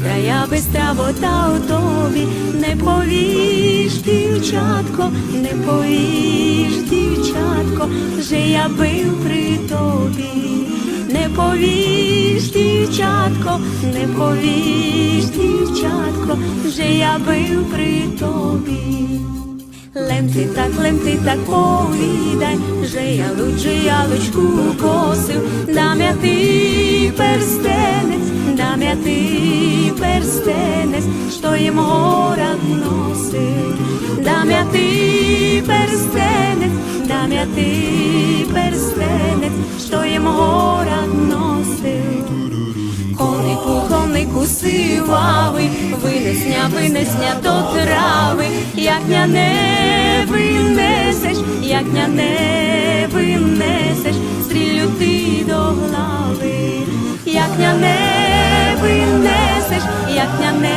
Бистра я бистра вода у тобі, не повіш, дівчатко, не повіш, дівчатко, вже я бив при тобі, не повіш, дівчатко, не повіш, дівчатко, вже я бив при тобі. Лемти так, лемти так повідай, же я лучше ялочку косив, дам я ти перстенець, дам я ти перстенець, що їм город носив, дам я ти перстенець, дам я ти перстенець, що їм город носив. Конику, конику сивавий, винесня, винесня до трави, як ня не винесеш, як ня не винесеш, стрілю ти до глави, як ня не винесеш, як ня не